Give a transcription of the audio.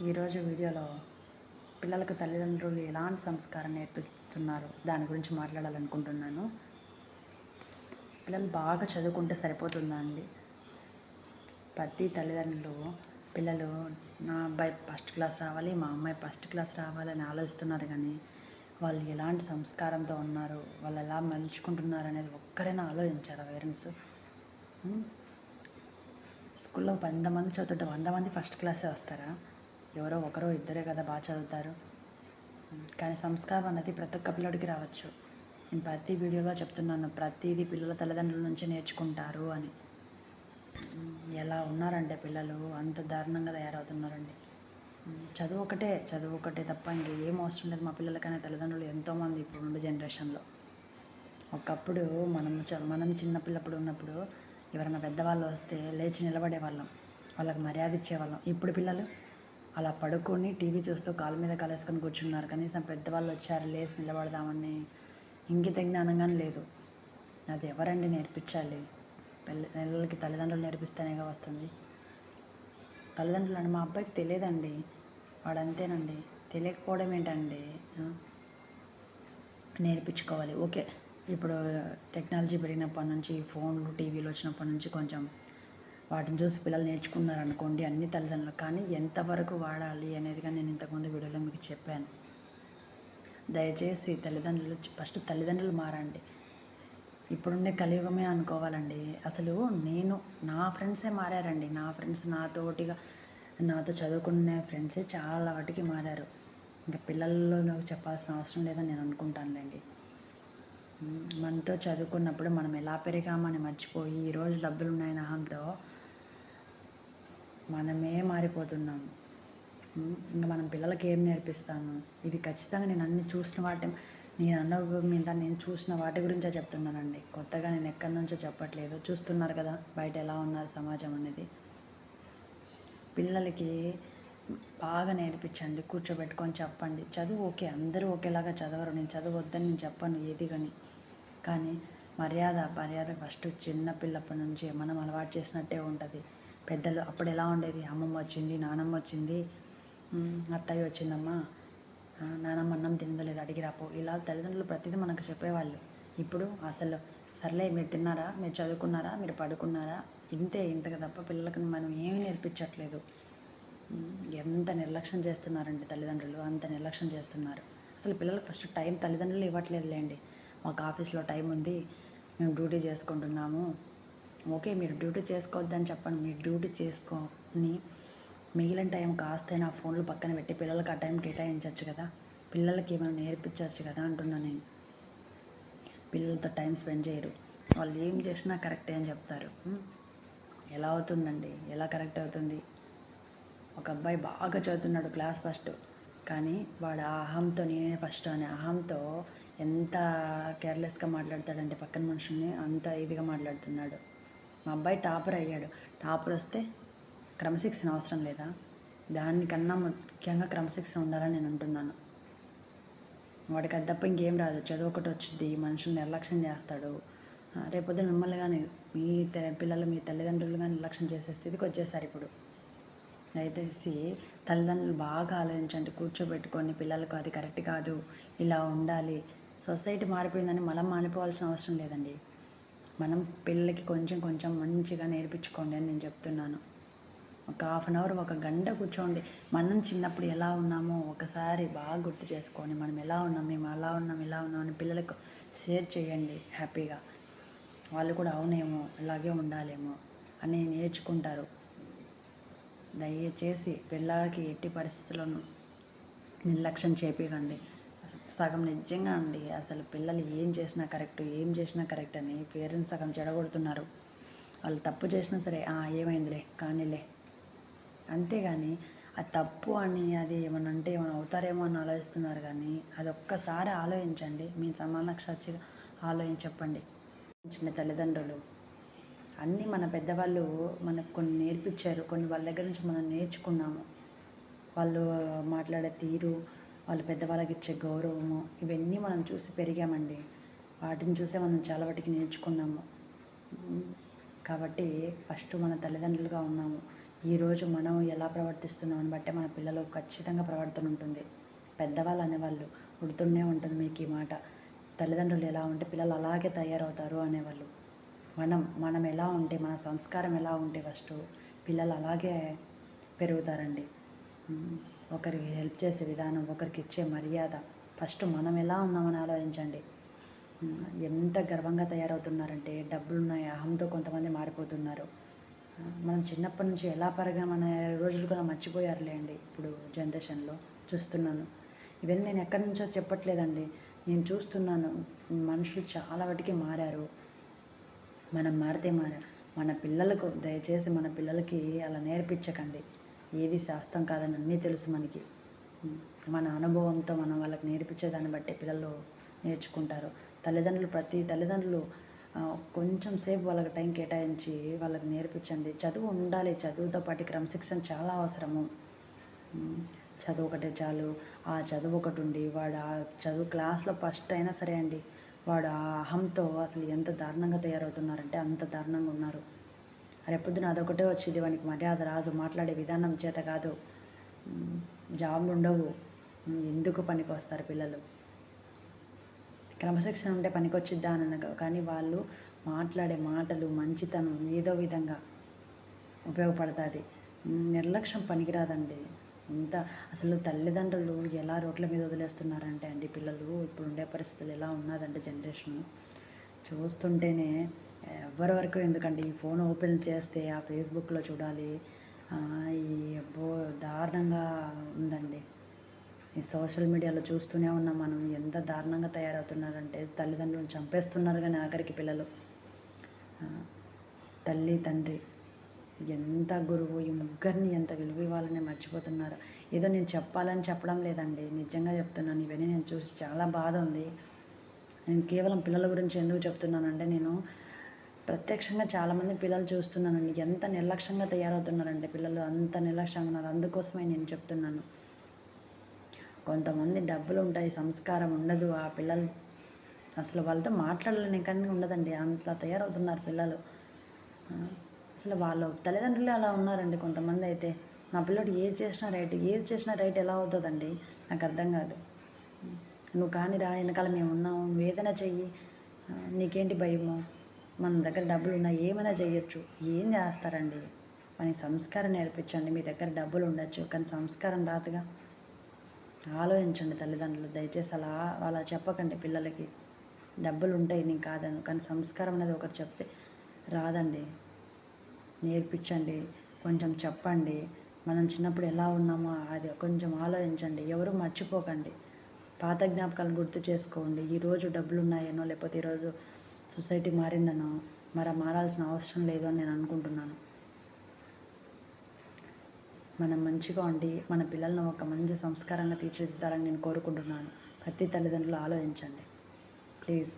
ఈరోజు వీడియోలో పిల్లలకు తల్లిదండ్రులు ఎలాంటి సంస్కారం నేర్పిస్తున్నారు? దాని గురించి మాట్లాడాలనుకుంటున్నాను. పిల్లలు బాగా చదువుకుంటే సరిపోతుందా అండి? ప్రతి తల్లిదండ్రులు పిల్లలు నా అబ్బాయి ఫస్ట్ క్లాస్ రావాలి మా అమ్మాయి ఫస్ట్ క్లాస్ రావాలని ఆలోచిస్తున్నారు కానీ వాళ్ళు ఎలాంటి సంస్కారంతో ఉన్నారు? వాళ్ళు ఎలా మలుచుకుంటున్నారు అనేది ఒక్కరైనా ఆలోచించారు పేరెంట్స్? స్కూల్లో వంద మంది చదువుతుంటే వంద మంది ఫస్ట్ క్లాసే వస్తారా? ఎవరో ఒకరో ఇద్దరే కదా బాగా చదువుతారు. కానీ సంస్కారం అనేది ప్రతి ఒక్క పిల్లడికి రావచ్చు. నేను ప్రతి వీడియోలో చెప్తున్నాను ప్రతిదీ పిల్లల తల్లిదండ్రుల నుంచి నేర్చుకుంటారు అని. ఎలా ఉన్నారంటే పిల్లలు? అంత దారుణంగా తయారవుతున్నారండి. చదువు ఒకటే చదువు ఒకటే తప్ప ఇంకేం అవసరం లేదు మా పిల్లలకనే. తల్లిదండ్రులు ఎంతోమంది ఇప్పుడు ఉండే జనరేషన్లో. ఒకప్పుడు మనం చ మనం చిన్నపిల్లప్పుడు ఉన్నప్పుడు ఎవరైనా పెద్దవాళ్ళు వస్తే లేచి నిలబడే వాళ్ళం వాళ్ళకి మర్యాద ఇచ్చేవాళ్ళం. ఇప్పుడు పిల్లలు అలా పడుకొని టీవీ చూస్తూ కాలు మీద కాలేసుకొని కూర్చున్నారు. కనీసం పెద్దవాళ్ళు వచ్చారు లేచి నిలబడదామని. ఇంగిత జ్ఞానంగానే లేదు. అది ఎవరండి నేర్పించాలి? పిల్ల పిల్లలకి తల్లిదండ్రులు నేర్పిస్తేనేగా వస్తుంది. తల్లిదండ్రులు అంటే మా అబ్బాయికి తెలియదండి. వాడు అంతేనండి తెలియకపోవడం ఏంటండి? నేర్పించుకోవాలి. ఓకే. ఇప్పుడు టెక్నాలజీ పెరిగినప్పటి నుంచి ఫోన్లు టీవీలు వచ్చినప్పటి నుంచి కొంచెం వాటిని చూసి పిల్లలు నేర్చుకున్నారు అనుకోండి అన్ని తల్లిదండ్రులు. కానీ ఎంతవరకు వాడాలి అనేది కానీ నేను ఇంతకుముందు వీడియోలో మీకు చెప్పాను. దయచేసి తల్లిదండ్రులు ఫస్ట్ తల్లిదండ్రులు మారండి. ఇప్పుడుండే కలియుగమే అనుకోవాలండి. అసలు నేను నా ఫ్రెండ్సే మారారండి. నా ఫ్రెండ్స్ నాతోటిగా నాతో చదువుకునే ఫ్రెండ్సే చాలా వాటికి మారారు. ఇంకా పిల్లల్లో చెప్పాల్సిన అవసరం లేదని నేను అనుకుంటానులేండి. మనతో చదువుకున్నప్పుడు మనం ఎలా పెరిగామని మర్చిపోయి ఈరోజు డబ్బులు ఉన్నాయని అహంతో మనమే మారిపోతున్నాం ఇంకా మనం పిల్లలకి ఏం నేర్పిస్తాను ఇది ఖచ్చితంగా నేను అన్ని చూసిన వాటి నేను అన్న మీద నేను చూసిన వాటి గురించే చెప్తున్నానండి. కొత్తగా నేను ఎక్కడి నుంచో చెప్పట్లేదు. చూస్తున్నారు కదా బయట ఎలా ఉన్నారు సమాజం అనేది. పిల్లలకి బాగా నేర్పించండి కూర్చోబెట్టుకొని చెప్పండి. చదువు ఓకే అందరూ ఒకేలాగా చదవరు. నేను చదువు వద్దని నేను చెప్పను ఏది కానీ. కానీ మర్యాద మర్యాద ఫస్ట్ చిన్న పిల్లప్పటి నుంచి మనం అలవాటు చేసినట్టే ఉంటుంది. పెద్దలు అప్పుడు ఎలా ఉండేది? అమ్మమ్మ వచ్చింది నానమ్మ వచ్చింది. అత్తయ్య వచ్చిందమ్మా. నానమ్మ అన్నం తినలేదు లేదు అడిగి రాపో. ఇలా తల్లిదండ్రులు ప్రతిదీ మనకు చెప్పేవాళ్ళు. ఇప్పుడు అసలు సర్లే మీరు తిన్నారా? మీరు చదువుకున్నారా? మీరు పడుకున్నారా? ఇంతే ఇంతగా తప్ప పిల్లలకు మనం ఏమీ నేర్పించట్లేదు. ఎంత నిర్లక్ష్యం చేస్తున్నారండి తల్లిదండ్రులు అంత నిర్లక్ష్యం చేస్తున్నారు. అసలు పిల్లలకు ఫస్ట్ టైం తల్లిదండ్రులు ఇవ్వట్లేదులేండి. మాకు ఆఫీస్లో టైం ఉంది మేము డ్యూటీ చేసుకుంటున్నాము. ఓకే మీరు డ్యూటీ చేసుకోవద్దని చెప్పండి. మీరు డ్యూటీ చేసుకొని మిగిలిన టైం కాస్తైనా ఫోన్లు పక్కన పెట్టి పిల్లలకి ఆ టైం కేటాయించవచ్చు కదా. పిల్లలకి ఏమైనా నేర్పించవచ్చు కదా అంటున్నా నేను. పిల్లలతో టైం స్పెండ్ చేయరు. వాళ్ళు ఏం చేసినా కరెక్టే అని చెప్తారు. ఎలా అవుతుందండి? ఎలా కరెక్ట్ అవుతుంది? ఒక అబ్బాయి బాగా చదువుతున్నాడు క్లాస్ ఫస్ట్. కానీ వాడు ఆ అహంతో నేనే ఫస్ట్ అనే అహంతో ఎంత కేర్లెస్గా మాట్లాడతాడంటే పక్కన మనుషుల్ని అంత ఇదిగా మాట్లాడుతున్నాడు. మా అబ్బాయి టాపర్ అయ్యాడు. టాపర్ వస్తే క్రమశిక్షణ అవసరం లేదా? దానికన్నా ముఖ్యంగా క్రమశిక్షణ ఉండాలని నేను అంటున్నాను. వాడికి అది తప్ప ఇంకేం రాదు. చదువు ఒకటి వచ్చింది మనుషులు నిర్లక్ష్యం చేస్తాడు. రేపొద్దు మిమ్మల్ని కానీ మీ పిల్లలు మీ తల్లిదండ్రులు కానీ నిర్లక్ష్యం చేసే స్థితికి వచ్చేసారు ఇప్పుడు. దయచేసి తల్లిదండ్రులు బాగా ఆలోచించండి. కూర్చోబెట్టుకొని పిల్లలకు అది కరెక్ట్ కాదు. ఇలా ఉండాలి. సొసైటీ మారిపోయిందని మనం మానిపోవాల్సిన అవసరం లేదండి. మనం పిల్లలకి కొంచెం కొంచెం మంచిగా నేర్పించుకోండి అని నేను చెప్తున్నాను. ఒక హాఫ్ అన్ అవర్ ఒక గంట కూర్చోండి. మనం చిన్నప్పుడు ఎలా ఉన్నామో ఒకసారి బాగా గుర్తు చేసుకొని మనం ఎలా ఉన్నాం మేము అలా ఉన్నాం ఇలా ఉన్నాం అని పిల్లలకు షేర్ చేయండి హ్యాపీగా. వాళ్ళు కూడా అవునేమో అలాగే ఉండాలేమో అని నేర్చుకుంటారు. దయచేసి పిల్లలకి ఎట్టి పరిస్థితులను నిర్లక్ష్యం చేపించండి సగం నిజంగా అండి. అసలు పిల్లలు ఏం చేసినా కరెక్ట్ ఏం చేసినా కరెక్ట్ అని పేరెంట్స్ సగం చెడగొడుతున్నారు. వాళ్ళు తప్పు చేసినా సరే ఏమైందిలే కానీలే. అంతేగాని ఆ తప్పు అని అది ఏమన్నా అంటే ఏమైనా అవుతారేమో అని ఆలోచిస్తున్నారు కానీ అది ఒక్కసారి ఆలోచించండి. మీ సమాన సాక్షిగా ఆలోచించి చెప్పండి చిన్న తల్లిదండ్రులు అన్నీ మన పెద్దవాళ్ళు మనకు కొన్ని నేర్పించారు. కొన్ని వాళ్ళ దగ్గర నుంచి మనం నేర్చుకున్నాము. వాళ్ళు మాట్లాడే తీరు వాళ్ళు పెద్దవాళ్ళకి ఇచ్చే గౌరవము ఇవన్నీ మనం చూసి పెరిగామండి. వాటిని చూసే మనం చాలా వాటికి నేర్చుకున్నాము. కాబట్టి ఫస్ట్ మన తల్లిదండ్రులుగా ఉన్నాము. ఈరోజు మనం ఎలా ప్రవర్తిస్తున్నామని బట్టే మన పిల్లలు ఖచ్చితంగా ప్రవర్తన ఉంటుంది. పెద్దవాళ్ళు అనేవాళ్ళు ఉడుతూనే ఉంటుంది మీకు ఈ మాట. తల్లిదండ్రులు ఎలా ఉంటే పిల్లలు అలాగే తయారవుతారు అనేవాళ్ళు. మనం మనం ఎలా ఉంటే మన సంస్కారం ఎలా ఉంటే ఫస్ట్ పిల్లలు అలాగే పెరుగుతారండి. ఒకరికి హెల్ప్ చేసే విధానం ఒకరికి ఇచ్చే మర్యాద. ఫస్ట్ మనం ఎలా ఉన్నామని ఆలోచించండి. ఎంత గర్వంగా తయారవుతున్నారంటే డబ్బులున్నాయి అహంతో కొంతమంది మారిపోతున్నారు. మనం చిన్నప్పటి నుంచి ఎలా పెరగామనే రోజులు కూడా మర్చిపోయారులేండి ఇప్పుడు జనరేషన్లో చూస్తున్నాను. ఇవన్నీ నేను ఎక్కడి నుంచో చెప్పట్లేదండి. నేను చూస్తున్నాను మనుషులు చాలా వాటికి మారారు. మనం మారితే మారా మన పిల్లలకు దయచేసి మన పిల్లలకి అలా నేర్పించకండి. ఏది శాస్త్రం కాదని అన్నీ తెలుసు మనకి. మన అనుభవంతో మనం వాళ్ళకి నేర్పించేదాన్ని బట్టి పిల్లలు నేర్చుకుంటారు. తల్లిదండ్రులు ప్రతి తల్లిదండ్రులు కొంచెం సేపు వాళ్ళకి టైం కేటాయించి వాళ్ళకి నేర్పించండి. చదువు ఉండాలి. చదువుతో పాటు క్రమశిక్షణ చాలా అవసరము. చదువు ఒకటే చాలు. ఆ చదువు ఒకటి ఉండి వాడు ఆ చదువు క్లాస్లో ఫస్ట్ అయినా సరే అండి వాడు ఆ అహంతో అసలు ఎంత దారుణంగా తయారవుతున్నారంటే అంత దారుణంగా ఉన్నారు. రేపొద్దున అదొకటే వచ్చింది వానికి మర్యాద రాదు మాట్లాడే విధానం చేత కాదు. ఉమ్, ఉండవు. ఎందుకు పనికి వస్తారు పిల్లలు? క్రమశిక్షణ ఉంటే పనికొచ్చిద్దా అని అనగా కానీ వాళ్ళు మాట్లాడే మాటలు మంచితనం ఏదో విధంగా ఉపయోగపడుతుంది. నిర్లక్ష్యం పనికిరాదండి. ఇంత అసలు తల్లిదండ్రులు ఎలా రోడ్ల మీద వదిలేస్తున్నారంటే అండి పిల్లలు ఇప్పుడు ఉండే పరిస్థితులు ఎలా ఉన్నదంటే జనరేషన్. చూస్తుంటేనే ఎవరి వరకు ఎందుకండి? ఈ ఫోన్ ఓపెన్ చేస్తే ఆ ఫేస్బుక్లో చూడాలి. ఈ అబ్బో దారుణంగా ఉందండి. ఈ సోషల్ మీడియాలో చూస్తూనే ఉన్నాం మనం. ఎంత దారుణంగా తయారవుతున్నారంటే తల్లిదండ్రులను చంపేస్తున్నారు కానీ ఆఖరికి పిల్లలు. తల్లి తండ్రి ఎంత గురువు ఈ ముగ్గురిని ఎంత విలువ ఇవ్వాలని మర్చిపోతున్నారు. ఏదో నేను చెప్పాలని చెప్పడం లేదండి. నిజంగా చెప్తున్నాను. ఇవన్నీ నేను చూసి చాలా బాధ ఉంది. నేను కేవలం పిల్లల గురించి ఎందుకు చెప్తున్నానంటే నేను ప్రత్యక్షంగా చాలామంది పిల్లలు చూస్తున్నానండి. ఎంత నిర్లక్ష్యంగా తయారవుతున్నారంటే పిల్లలు అంత నిర్లక్ష్యంగా ఉన్నారు. అందుకోసమే నేను చెప్తున్నాను. కొంతమంది డబ్బులు ఉంటాయి సంస్కారం ఉండదు. ఆ పిల్లలు అసలు వాళ్ళతో మాట్లాడలేని కానీ ఉండదండి. అంతలా తయారవుతున్నారు పిల్లలు. అసలు వాళ్ళు తల్లిదండ్రులు అలా ఉన్నారండి కొంతమంది అయితే. నా పిల్లడు ఏది చేసినా రైట్ ఏది చేసినా రైట్ ఎలా అవుతుందండి? నాకు అర్థం కాదు. నువ్వు కానీ రా వెనకాల మేము ఉన్నాము. నువ్వు ఏదైనా చెయ్యి నీకేంటి భయము? మన దగ్గర డబ్బులు ఉన్నా ఏమైనా చేయొచ్చు. ఏం చేస్తారండి? మనకి సంస్కారం నేర్పించండి. మీ దగ్గర డబ్బులు ఉండొచ్చు. కానీ సంస్కారం రాదుగా. ఆలోచించండి తల్లిదండ్రులు. దయచేసి అలా అలా చెప్పకండి పిల్లలకి. డబ్బులు ఉంటాయి నేను కాదను. కానీ సంస్కారం అనేది ఒకటి చెప్తే రాదండి. నేర్పించండి. కొంచెం చెప్పండి. మనం చిన్నప్పుడు ఎలా ఉన్నామో అది కొంచెం ఆలోచించండి. ఎవరు మర్చిపోకండి. పాత జ్ఞాపకాలు గుర్తు చేసుకోండి. ఈరోజు డబ్బులు ఉన్నాయనో లేకపోతే ఈరోజు సొసైటీ మారిందనో మరి మారాల్సిన అవసరం లేదు అని నేను అనుకుంటున్నాను. మనం మంచిగా ఉండి మన పిల్లలను ఒక మంచి సంస్కారంగా తీర్చిదిద్దాలని నేను కోరుకుంటున్నాను. ప్రతి తల్లిదండ్రులు ఆలోచించండి. ప్లీజ్.